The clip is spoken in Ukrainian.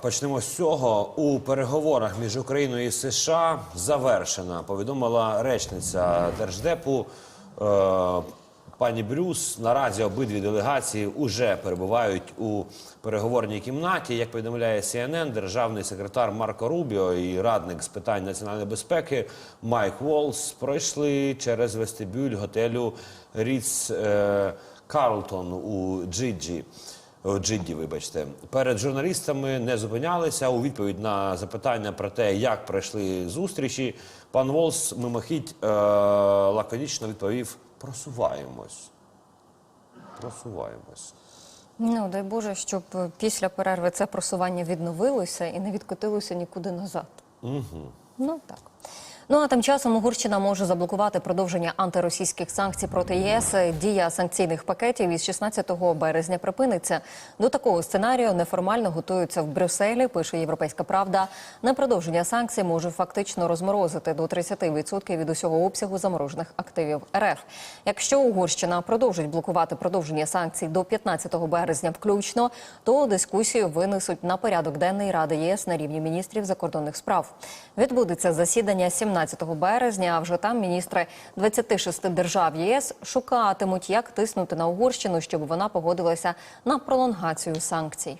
почнемо з цього. У переговорах між Україною і США завершена. Повідомила речниця держдепу е, пані Брюс. Наразі обидві делегації уже перебувають у переговорній кімнаті. Як повідомляє CNN, державний секретар Марко Рубіо і радник з питань національної безпеки Майк Волс пройшли через вестибюль готелю Ріц е, Карлтон у Джиджі. О, Джидді, вибачте, перед журналістами не зупинялися у відповідь на запитання про те, як пройшли зустрічі. Пан Волс мимохідь е- лаконічно відповів: просуваємось. Просуваємось. Ну дай Боже, щоб після перерви це просування відновилося і не відкотилося нікуди назад. Угу. Ну так. Ну а тим часом Угорщина може заблокувати продовження антиросійських санкцій проти ЄС. Дія санкційних пакетів із 16 березня припиниться. До такого сценарію неформально готуються в Брюсселі. Пише Європейська Правда. На продовження санкцій може фактично розморозити до 30% від усього обсягу заморожених активів РФ. Якщо Угорщина продовжить блокувати продовження санкцій до 15 березня, включно, то дискусію винесуть на порядок денний Ради ЄС на рівні міністрів закордонних справ. Відбудеться засідання 17 березня. А вже там міністри 26 держав ЄС шукатимуть, як тиснути на Угорщину, щоб вона погодилася на пролонгацію санкцій.